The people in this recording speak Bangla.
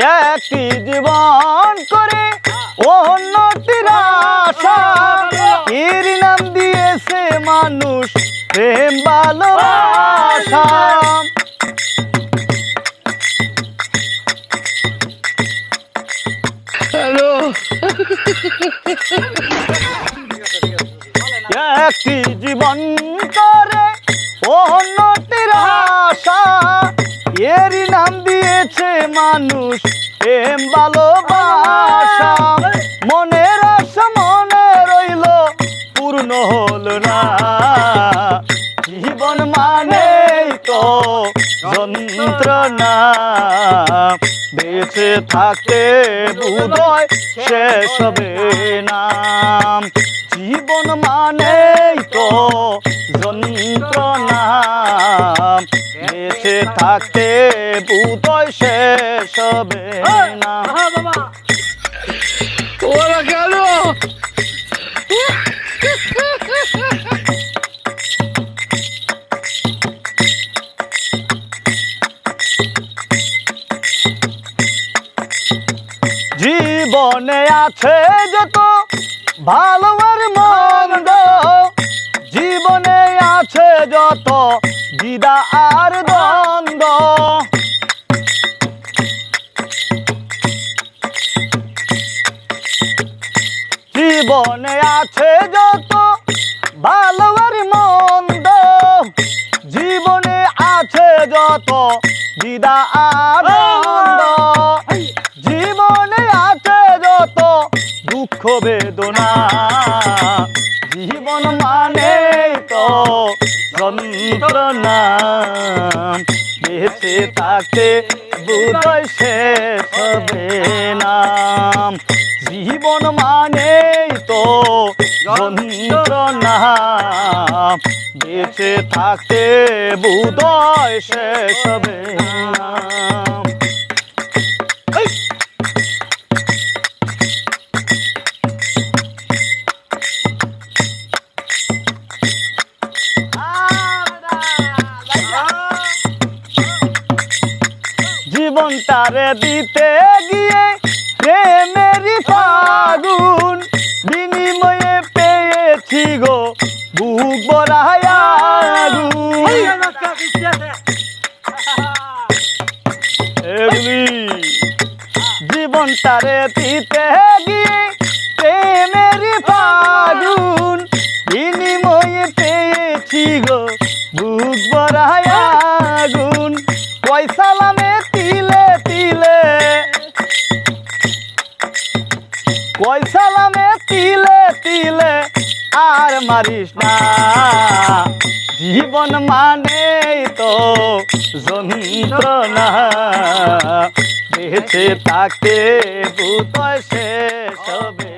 একটি জীবন করে উন্নতির আশা। এর নাম দিয়েছে মানুষ প্রেম ভালোবাসা। হ্যালো। একটি জীবন করে উন্নতির আশা। এরই নাম দিয়েছে মানুষ। প্রেম, ভালোবাসা, মনের আশা মনে রইল, পূর্ণ হলো না। জীবন মানে তো যন্ত্রণা। বেঁচে থাকতে বুধয় শেষ হবে না। জীবন মানে তো যন্ত্রণা। বেঁচে থাকতে বুধয় শেষ হবে না। ওরা কেন? জীবনে আছে যত ভালো আর মন্দ জীবনে আছে যত আর দ্বন্দ্ব। জীবনে আছে যত ভালো আর মন্দ, জীবনে আছে যত দিদা আর জীবনে আছে যত দুঃখ বেদনা, জীবন মানে তো যন্ত্রণা বেঁচে থাকতে বুধয় শেষ হবে নাম জীবন মানে তো যন্ত্রণা বেঁচে থাকতে বুধয় শেষ হবে না। জীবনটারে দিতে গিয়ে প্রেমেরই ফাগুন, বিনিময়ে পেয়েছি গো বুক বড়ায় এগুলি জীবনটারে দিতে গিয়ে প্রেমেরই ফাগুন, বিনিময়ে পেয়েছি গো বুক বড়ায় আগুন পয়সালামে পয়সালামে তিলে তিলে আর মারিস না। জীবন মানে তো যন্ত্রণা। বেঁচে তাকে ভূত শেষ হবে